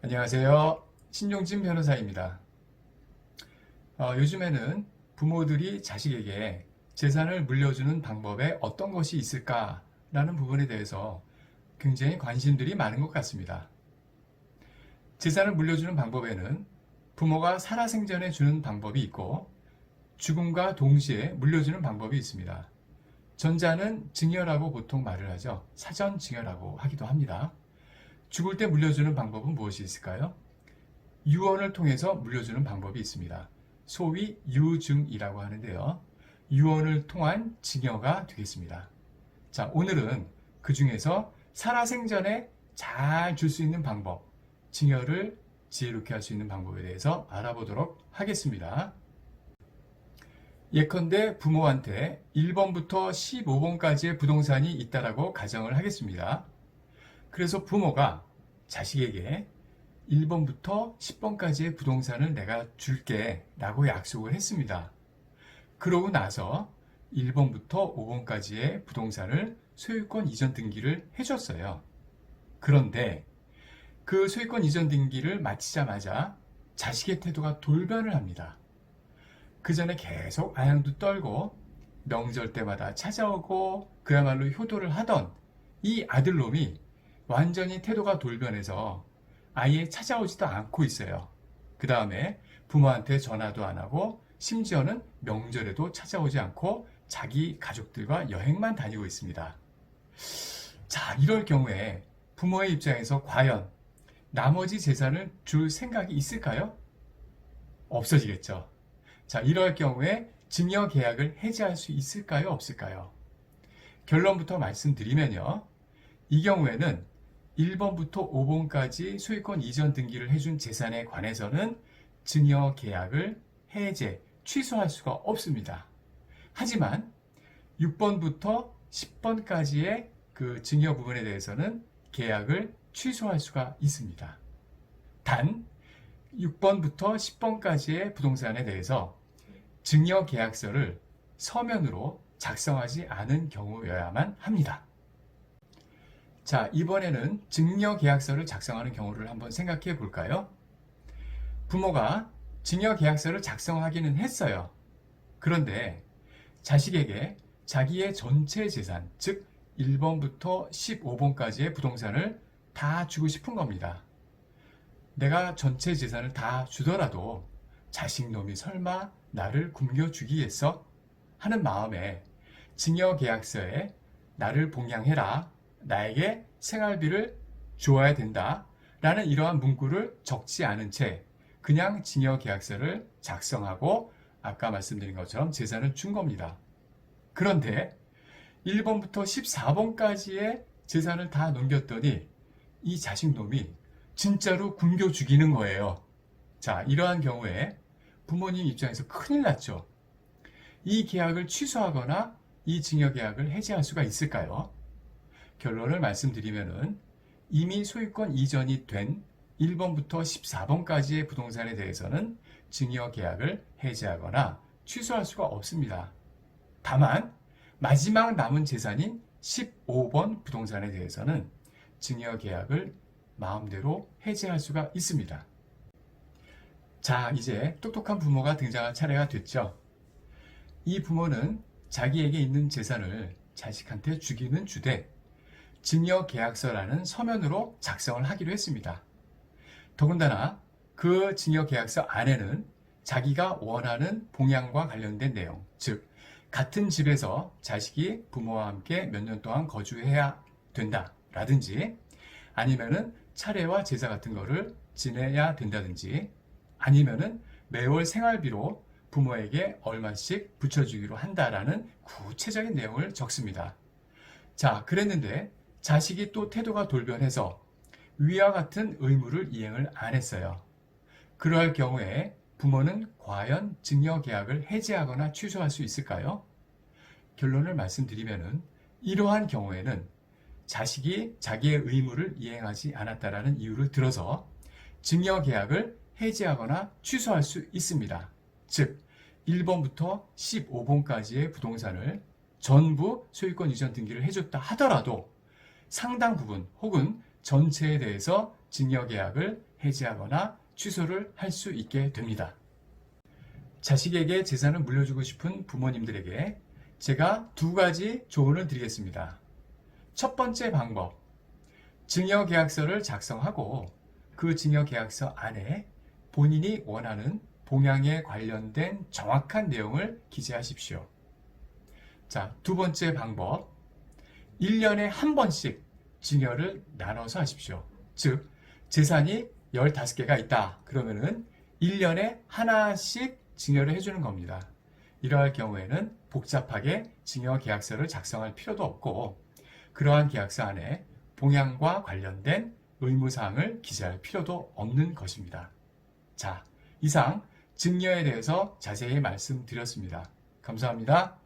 안녕하세요. 신용진 변호사입니다. 어, 요즘에는 부모들이 자식에게 재산을 물려주는 방법에 어떤 것이 있을까라는 부분에 대해서 굉장히 관심들이 많은 것 같습니다. 재산을 물려주는 방법에는 부모가 살아생전에 주는 방법이 있고 죽음과 동시에 물려주는 방법이 있습니다. 전자는 증여라고 보통 말을 하죠. 사전 증여라고 하기도 합니다. 죽을 때 물려주는 방법은 무엇이 있을까요? 유언을 통해서 물려주는 방법이 있습니다. 소위 유증이라고 하는데요. 유언을 통한 증여가 되겠습니다. 자, 오늘은 그 중에서 살아생전에 잘 줄 수 있는 방법, 증여를 지혜롭게 할 수 있는 방법에 대해서 알아보도록 하겠습니다. 예컨대 부모한테 1번부터 15번까지의 부동산이 있다라고 가정을 하겠습니다. 그래서 부모가 자식에게 1번부터 10번까지의 부동산을 내가 줄게 라고 약속을 했습니다. 그러고 나서 1번부터 5번까지의 부동산을 소유권 이전 등기를 해줬어요. 그런데 그 소유권 이전 등기를 마치자마자 자식의 태도가 돌변을 합니다. 그 전에 계속 아양도 떨고 명절 때마다 찾아오고 그야말로 효도를 하던 이 아들놈이 완전히 태도가 돌변해서 아예 찾아오지도 않고 있어요. 그 다음에 부모한테 전화도 안 하고 심지어는 명절에도 찾아오지 않고 자기 가족들과 여행만 다니고 있습니다. 자, 이럴 경우에 부모의 입장에서 과연 나머지 재산을 줄 생각이 있을까요? 없어지겠죠. 자, 이럴 경우에 증여 계약을 해지할 수 있을까요? 없을까요? 결론부터 말씀드리면요. 이 경우에는 1번부터 5번까지 소유권 이전 등기를 해준 재산에 관해서는 증여 계약을 해제, 취소할 수가 없습니다. 하지만 6번부터 10번까지의 그 증여 부분에 대해서는 계약을 취소할 수가 있습니다. 단 6번부터 10번까지의 부동산에 대해서 증여 계약서를 서면으로 작성하지 않은 경우여야만 합니다. 자, 이번에는 증여 계약서를 작성하는 경우를 한번 생각해 볼까요? 부모가 증여 계약서를 작성하기는 했어요. 그런데 자식에게 자기의 전체 재산, 즉 1번부터 15번까지의 부동산을 다 주고 싶은 겁니다. 내가 전체 재산을 다 주더라도 자식 놈이 설마 나를 굶겨주기겠어? 하는 마음에 증여 계약서에 나를 봉양해라. 나에게 생활비를 주어야 된다. 라는 이러한 문구를 적지 않은 채 그냥 증여 계약서를 작성하고 아까 말씀드린 것처럼 재산을 준 겁니다. 그런데 1번부터 14번까지의 재산을 다 넘겼더니 이 자식 놈이 진짜로 굶겨 죽이는 거예요. 자, 이러한 경우에 부모님 입장에서 큰일 났죠. 이 계약을 취소하거나 이 증여 계약을 해지할 수가 있을까요? 결론을 말씀드리면은 이미 소유권 이전이 된 1번부터 14번까지의 부동산에 대해서는 증여 계약을 해지하거나 취소할 수가 없습니다. 다만 마지막 남은 재산인 15번 부동산에 대해서는 증여 계약을 마음대로 해지할 수가 있습니다. 자, 이제 똑똑한 부모가 등장할 차례가 됐죠. 이 부모는 자기에게 있는 재산을 자식한테 주기는 주되 증여 계약서라는 서면으로 작성을 하기로 했습니다. 더군다나 그 증여 계약서 안에는 자기가 원하는 봉양과 관련된 내용, 즉 같은 집에서 자식이 부모와 함께 몇 년 동안 거주해야 된다라든지 아니면은 차례와 제사 같은 거를 지내야 된다든지 아니면은 매월 생활비로 부모에게 얼마씩 붙여주기로 한다라는 구체적인 내용을 적습니다. 자, 그랬는데 자식이 또 태도가 돌변해서 위와 같은 의무를 이행을 안 했어요. 그러할 경우에 부모는 과연 증여 계약을 해지하거나 취소할 수 있을까요? 결론을 말씀드리면은 이러한 경우에는 자식이 자기의 의무를 이행하지 않았다라는 이유를 들어서 증여 계약을 해지하거나 취소할 수 있습니다. 즉 1번부터 15번까지의 부동산을 전부 소유권 이전 등기를 해줬다 하더라도 상당 부분 혹은 전체에 대해서 증여계약을 해지하거나 취소를 할 수 있게 됩니다. 자식에게 재산을 물려주고 싶은 부모님들에게 제가 두 가지 조언을 드리겠습니다. 첫 번째 방법. 증여계약서를 작성하고 그 증여계약서 안에 본인이 원하는 봉양에 관련된 정확한 내용을 기재하십시오. 자, 두 번째 방법. 1년에 한 번씩 증여를 나눠서 하십시오. 즉, 재산이 15개가 있다. 그러면은 1년에 하나씩 증여를 해주는 겁니다. 이러할 경우에는 복잡하게 증여 계약서를 작성할 필요도 없고, 그러한 계약서 안에 봉양과 관련된 의무사항을 기재할 필요도 없는 것입니다. 자, 이상 증여에 대해서 자세히 말씀드렸습니다. 감사합니다.